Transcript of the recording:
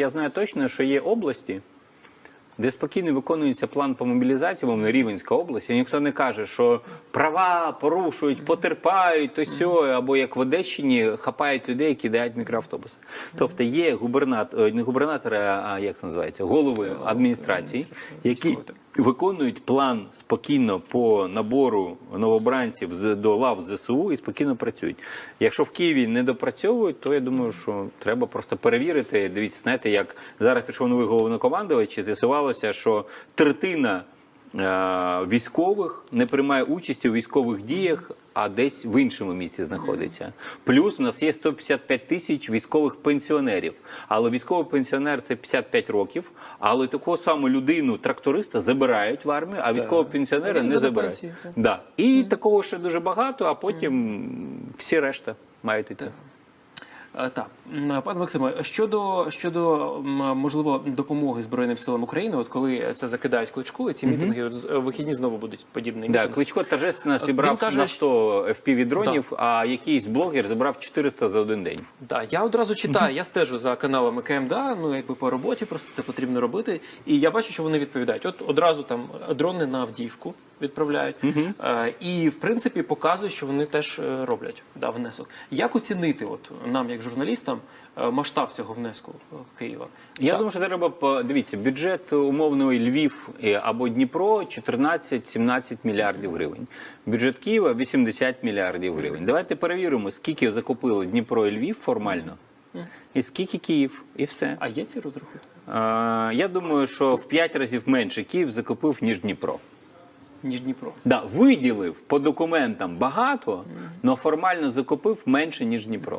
Я знаю точно, що є області, де спокійно виконується план по мобілізації, мовно Рівенська область, і ніхто не каже, що права порушують, потерпають, то сьо, або як в Одещині хапають людей, які кидають мікроавтобуси. Тобто є губернатор, не губернатори, а як це називається, голови адміністрації, які виконують план спокійно по набору новобранців до лав ЗСУ і спокійно працюють. Якщо в Києві не допрацьовують, то я думаю, що треба просто перевірити. Дивіться, знаєте, як зараз пішов новий головнокомандувач, і з'ясувалося, що третина військових не приймає участі у військових діях, а десь в іншому місці знаходиться. Плюс у нас є 155 тисяч військових пенсіонерів. Але військовий пенсіонер це 55 років. Але таку саму людину, тракториста, забирають в армію, а військового пенсіонера не забирають. Да. І такого ще дуже багато, а потім всі решта мають йти. Е, Так, пане Максиме, щодо щодо можливо допомоги Збройним силам України, от коли це закидають кличку, і ці мітинги е, вихідні знову будуть подібні Да, мітинги. Кличко торжественно Він зібрав каже, на 100 FPV дронів, а якийсь блогер забрав 400 за один день. Да, я одразу читаю, я стежу за каналами КМДА, ну якби по роботі, просто це потрібно робити. І я бачу, що вони відповідають. От одразу там дрони на Авдіївку відправляють. Е, і в принципі показують, що вони теж е, роблять да, внесок. Як оцінити, от нам, як журналістам, е, масштаб цього внеску е, Києва? Я Так. думаю, що треба дивіться, бюджет умовної Львів е, або Дніпро 14-17 мільярдів гривень. Бюджет Києва 80 мільярдів гривень. Давайте перевіримо, скільки закупили Дніпро і Львів формально, і скільки Київ, і все. А є ці розрахунки? Е, Я думаю, що в 5 разів менше Київ закупив, ніж Дніпро. Ніж Дніпро. Да, виділив по документам багато, але формально закупив менше, ніж Дніпро.